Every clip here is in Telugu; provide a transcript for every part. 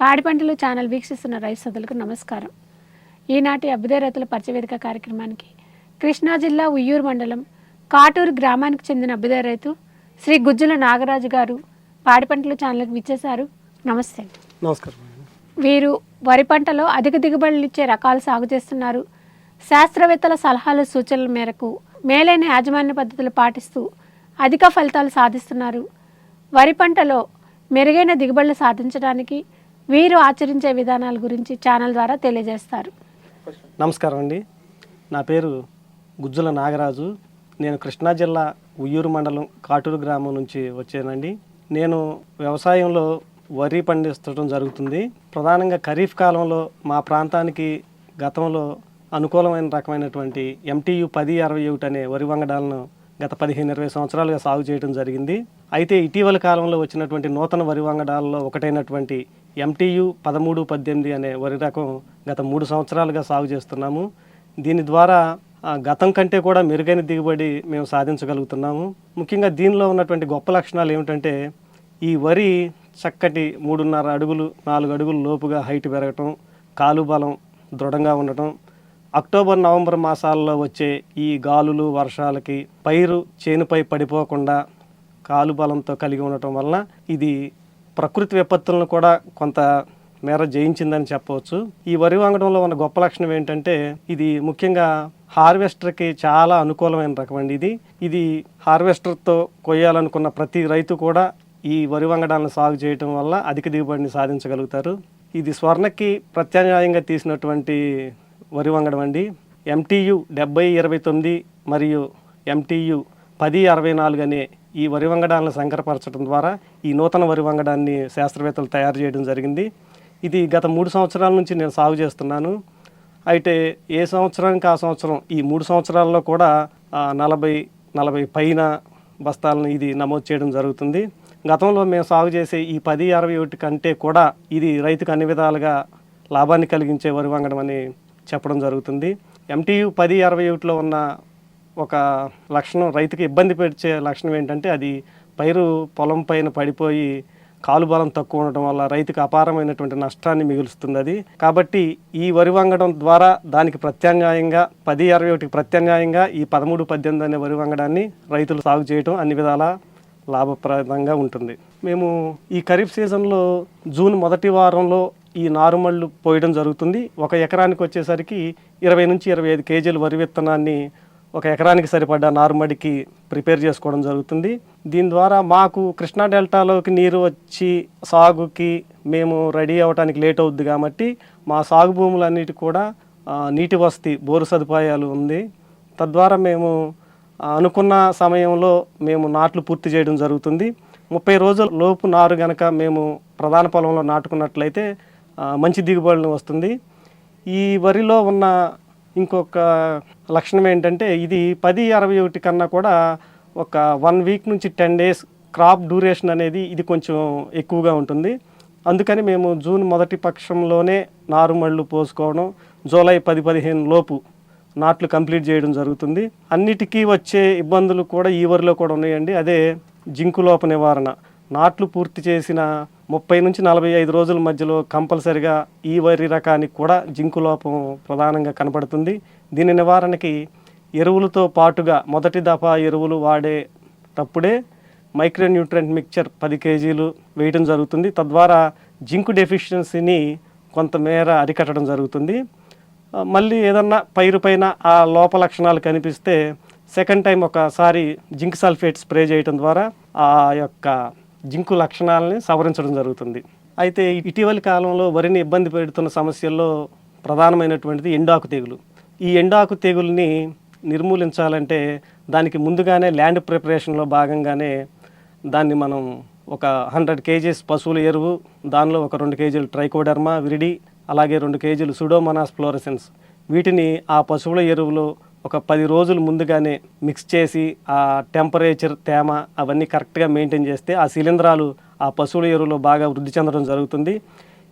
పాడి పంటలు ఛానల్ వీక్షిస్తున్న రైతు సోదరులకు నమస్కారం. ఈనాటి అభ్యుదయ రైతుల పరిచయవేదిక కార్యక్రమానికి కృష్ణా జిల్లా ఉయ్యూరు మండలం కాటూరు గ్రామానికి చెందిన అభ్యుదయ రైతు శ్రీ గుజ్జుల నాగరాజు గారు పాడి పంటలు ఛానల్కి విచ్చేశారు. నమస్తే. నమస్కారం వీరు వరి పంటలో అధిక దిగుబడులు ఇచ్చే రకాలు సాగు చేస్తున్నారు. శాస్త్రవేత్తల సలహాలు సూచనల మేరకు మేలైన యాజమాన్య పద్ధతులు పాటిస్తూ అధిక ఫలితాలు సాధిస్తున్నారు. వరి పంటలో మెరుగైన దిగుబడులు సాధించడానికి వీరు ఆచరించే విధానాల గురించి ఛానల్ ద్వారా తెలియజేస్తారు. నమస్కారం అండి. నా పేరు గుజ్జుల నాగరాజు. నేను కృష్ణా జిల్లా ఉయ్యూరు మండలం కాటూరు గ్రామం నుంచి వచ్చానండి. నేను వ్యవసాయంలో వరి పండిస్తడం జరుగుతుంది. ప్రధానంగా ఖరీఫ్ కాలంలో మా ప్రాంతానికి గతంలో అనుకూలమైన రకమైనటువంటి ఎంటీయు పది అరవై ఒకటి అనే వరి వంగడాలను గత పదిహేను ఇరవై సంవత్సరాలుగా సాగు చేయడం జరిగింది. అయితే ఇటీవల కాలంలో వచ్చినటువంటి నూతన వరి వంగడాలలో ఒకటైనటువంటి ఎంటీయు పదమూడు పద్దెనిమిది అనే వరి రకం గత మూడు సంవత్సరాలుగా సాగు చేస్తున్నాము. దీని ద్వారా ఆ, గతం కంటే కూడా మెరుగైన దిగుబడి మేము సాధించగలుగుతున్నాము. ముఖ్యంగా దీనిలో ఉన్నటువంటి గొప్ప లక్షణాలు ఏమిటంటే ఈ వరి చక్కటి మూడున్నర అడుగులు నాలుగు అడుగులు లోపుగా హైట్ పెరగటం కాలు బలం దృఢంగా ఉండటం అక్టోబర్ నవంబర్ మాసాల్లో వచ్చే ఈ గాలులు వర్షాలకి పైరు చేనుపై పడిపోకుండా కాలు బలంతో కలిగి ఉండటం వలన ఇది ప్రకృతి విపత్తులను కూడా కొంత మేర జయించిందని చెప్పవచ్చు. ఈ వరి వంగడంలో ఉన్న గొప్ప లక్షణం ఏంటంటే ఇది ముఖ్యంగా హార్వెస్టర్కి చాలా అనుకూలమైన రకం అండి ఇది. ఇది హార్వెస్టర్తో కొయ్యాలనుకున్న ప్రతి రైతు కూడా ఈ వరి వంగడాలను సాగు చేయటం వల్ల అధిక దిగుబడిని సాధించగలుగుతారు. ఇది స్వర్ణకి ప్రత్యామ్నాయంగా తీసినటువంటి వరి వంగడం అండి. ఎంటీయు డెబ్బై ఇరవై తొమ్మిది మరియు ఎంటీయు పది అరవై నాలుగు అనే ఈ వరి వంగడాలను సంకరపరచడం ద్వారా ఈ నూతన వరి వంగడాన్ని శాస్త్రవేత్తలు తయారు చేయడం జరిగింది. ఇది గత మూడు సంవత్సరాల నుంచి నేను సాగు చేస్తున్నాను. అయితే ఏ సంవత్సరానికి ఆ సంవత్సరం ఈ మూడు సంవత్సరాల్లో కూడా నలభై నలభై పైన బస్తాలను ఇది నమోదు చేయడం జరుగుతుంది. గతంలో మేము సాగు చేసే ఈ పది అరవై ఒకటి కంటే కూడా ఇది రైతుకు అన్ని విధాలుగా లాభాన్ని కలిగించే వరి వంగడం అని చెప్పడం జరుగుతుంది. ఎంటీయు పది అరవై ఒకటిలో ఉన్న ఒక లక్షణం రైతుకి ఇబ్బంది పెట్టే లక్షణం ఏంటంటే అది పైరు పొలం పైన పడిపోయి కాలు బలం తక్కువ ఉండటం వల్ల రైతుకు అపారమైనటువంటి నష్టాన్ని మిగులుస్తుంది అది. కాబట్టి ఈ వరి వంగడం ద్వారా దానికి ప్రత్యామ్నాయంగా పది అరవై ఒకటికి ప్రత్యామ్నాయంగా ఈ పదమూడు పద్దెనిమిది అనే వరి వంగడాన్ని రైతులు సాగు చేయడం అన్ని విధాలా లాభప్రదంగా ఉంటుంది. మేము ఈ ఖరీఫ్ సీజన్లో జూన్ మొదటి వారంలో ఈ నారుమళ్ళు పోయడం జరుగుతుంది. ఒక ఎకరానికి వచ్చేసరికి ఇరవై నుంచి ఇరవై ఐదు కేజీల వరి విత్తనాన్ని ఒక ఎకరానికి సరిపడ్డ నారుమడికి ప్రిపేర్ చేసుకోవడం జరుగుతుంది. దీని ద్వారా మాకు కృష్ణా డెల్టాలోకి నీరు వచ్చి సాగుకి మేము రెడీ అవ్వడానికి లేట్ అవుద్ది కాబట్టి మా సాగు భూములన్నిటి కూడా నీటి వసతి బోరు సదుపాయాలు ఉంది. తద్వారా మేము అనుకున్న సమయంలో మేము నాట్లు పూర్తి చేయడం జరుగుతుంది. ముప్పై రోజుల లోపు నారు గనక మేము ప్రధాన పొలంలో నాటుకున్నట్లయితే మంచి దిగుబడులు వస్తుంది. ఈ వరిలో ఉన్న ఇంకొక లక్షణం ఏంటంటే ఇది పది అరవై ఒకటి కన్నా కూడా ఒక వన్ వీక్ నుంచి టెన్ డేస్ క్రాప్ డ్యూరేషన్ అనేది ఇది కొంచెం ఎక్కువగా ఉంటుంది. అందుకని మేము జూన్ మొదటి పక్షంలోనే నారుమళ్ళు పోసుకోవడం జూలై పది పదిహేను లోపు నాట్లు కంప్లీట్ చేయడం జరుగుతుంది. అన్నిటికీ వచ్చే ఇబ్బందులు కూడా ఈ వరిలో కూడా ఉన్నాయండి. అదే జింకు లోప నివారణ. నాట్లు పూర్తి చేసిన ముప్పై నుంచి నలభై ఐదు రోజుల మధ్యలో కంపల్సరిగా ఈ వరి రకానికి కూడా జింకు లోపం ప్రధానంగా కనపడుతుంది. దీని నివారణకి ఎరువులతో పాటుగా మొదటి దఫా ఎరువులు వాడేటప్పుడే మైక్రో న్యూట్రెంట్ మిక్చర్ పది కేజీలు వేయడం జరుగుతుంది. తద్వారా జింకు డెఫిషియన్సీని కొంతమేర అరికట్టడం జరుగుతుంది. మళ్ళీ ఏదన్నా పైరు పైన ఆ లోప లక్షణాలు కనిపిస్తే సెకండ్ టైం ఒకసారి జింక్ సల్ఫేట్ స్ప్రే చేయడం ద్వారా ఆ యొక్క జింకు లక్షణాలని సవరించడం జరుగుతుంది. అయితే ఇటీవలి కాలంలో వరిని ఇబ్బంది పెడుతున్న సమస్యల్లో ప్రధానమైనటువంటిది ఎండాకు తెగులు ఈ ఎండాకు తెగుల్ని నిర్మూలించాలంటే దానికి ముందుగానే ల్యాండ్ ప్రిపరేషన్లో భాగంగానే దాన్ని మనం ఒక హండ్రెడ్ కేజీస్ పశువుల ఎరువు దానిలో ఒక రెండు కేజీలు ట్రైకోడర్మా విరిడి అలాగే రెండు కేజీలు సుడోమనాస్ ఫ్లోరసెన్స్. వీటిని ఆ పశువుల ఎరువులో ఒక పది రోజులు ముందుగానే మిక్స్ చేసి ఆ టెంపరేచర్ తేమ అవన్నీ కరెక్ట్గా మెయింటైన్ చేస్తే ఆ శిలీంధ్రాలు ఆ పశువుల ఎరువులో బాగా వృద్ధి చెందడం జరుగుతుంది.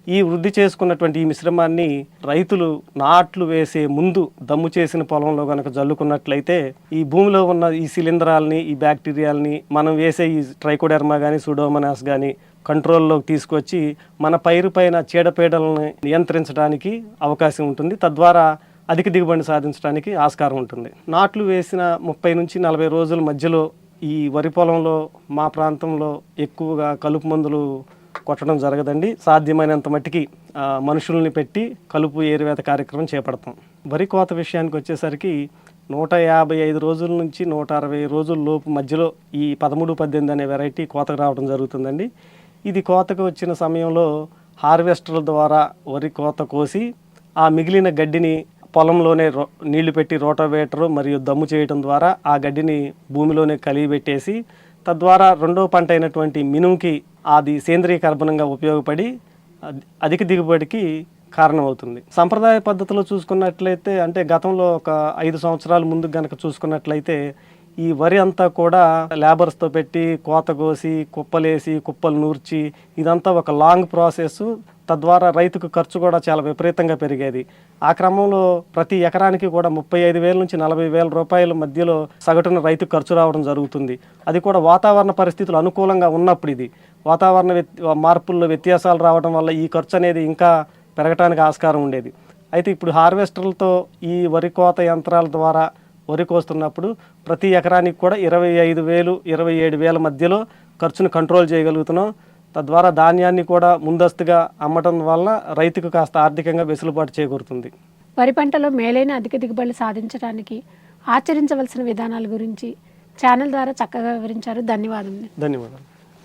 ఈ వృద్ధి చేసుకున్నటువంటి ఈ మిశ్రమాన్ని రైతులు నాట్లు వేసే ముందు దమ్ము చేసిన పొలంలో కనుక జల్లుకున్నట్లయితే ఈ భూమిలో ఉన్న ఈ శిలీంధ్రాలని ఈ బ్యాక్టీరియాలని మనం వేసే ఈ ట్రైకోడెర్మా కానీ సుడోమనాస్ కానీ కంట్రోల్లోకి తీసుకొచ్చి మన పైరు పైన చీడపీడలను నియంత్రించడానికి అవకాశం ఉంటుంది. తద్వారా అధిక దిగుబడిని సాధించడానికి ఆస్కారం ఉంటుంది. నాట్లు వేసిన ముప్పై నుంచి నలభై రోజుల మధ్యలో ఈ వరి పొలంలో మా ప్రాంతంలో ఎక్కువగా కలుపు మందులు కొట్టడం జరగదండి. సాధ్యమైనంత మట్టికి మనుషుల్ని పెట్టి కలుపు ఏరువేత కార్యక్రమం చేపడతాం. వరి కోత విషయానికి వచ్చేసరికి నూట యాభై ఐదు రోజుల నుంచి నూట అరవై రోజుల లోపు మధ్యలో ఈ పదమూడు పద్దెనిమిది అనే వెరైటీ కోతకు రావడం జరుగుతుందండి. ఇది కోతకు వచ్చిన సమయంలో హార్వెస్టర్ల ద్వారా వరి కోత కోసి ఆ మిగిలిన గడ్డిని పొలంలోనే రో నీళ్ళు పెట్టి రోటోవేటరు మరియు దమ్ము చేయడం ద్వారా ఆ గడ్డిని భూమిలోనే కలిగిపెట్టేసి తద్వారా రెండో పంట అయినటువంటి మినుముకి అది సేంద్రియ కర్బనంగా ఉపయోగపడి అధిక దిగుబడికి కారణమవుతుంది. సంప్రదాయ పద్ధతిలో చూసుకున్నట్లయితే అంటే గతంలో ఒక ఐదు సంవత్సరాల ముందు గనక చూసుకున్నట్లయితే ఈ వరి అంతా కూడా లేబర్స్తో పెట్టి కోత కోసి కుప్పలేసి కుప్పలు నూర్చి ఇదంతా ఒక లాంగ్ ప్రాసెస్ తద్వారా రైతుకు ఖర్చు కూడా చాలా విపరీతంగా పెరిగేది. ఆ క్రమంలో ప్రతి ఎకరానికి కూడా ముప్పై ఐదు వేల నుంచి నలభై వేల రూపాయల మధ్యలో సగటున రైతుకు ఖర్చు రావడం జరుగుతుంది. అది కూడా వాతావరణ పరిస్థితులు అనుకూలంగా ఉన్నప్పుడు ఇది. వాతావరణ మార్పుల్లో వ్యత్యాసాలు రావడం వల్ల ఈ ఖర్చు అనేది ఇంకా పెరగటానికి ఆస్కారం ఉండేది. అయితే ఇప్పుడు హార్వెస్టర్లతో ఈ వరి కోత యంత్రాల ద్వారా వరి కోస్తున్నప్పుడు ప్రతి ఎకరానికి కూడా ఇరవై ఐదు వేలు ఇరవై ఏడు వేల మధ్యలో ఖర్చును కంట్రోల్ చేయగలుగుతున్నాం. తద్వారా ధాన్యాన్ని కూడా ముందస్తుగా అమ్మటం వల్ల రైతుకు కాస్త ఆర్థికంగా వెసులుబాటు చేకూరుతుంది. వరి పంటలో మేలైన అధిక దిగుబడులు సాధించడానికి ఆచరించవలసిన విధానాల గురించి ఛానల్ ద్వారా చక్కగా వివరించారు. ధన్యవాదములు. ధన్యవాదాలు.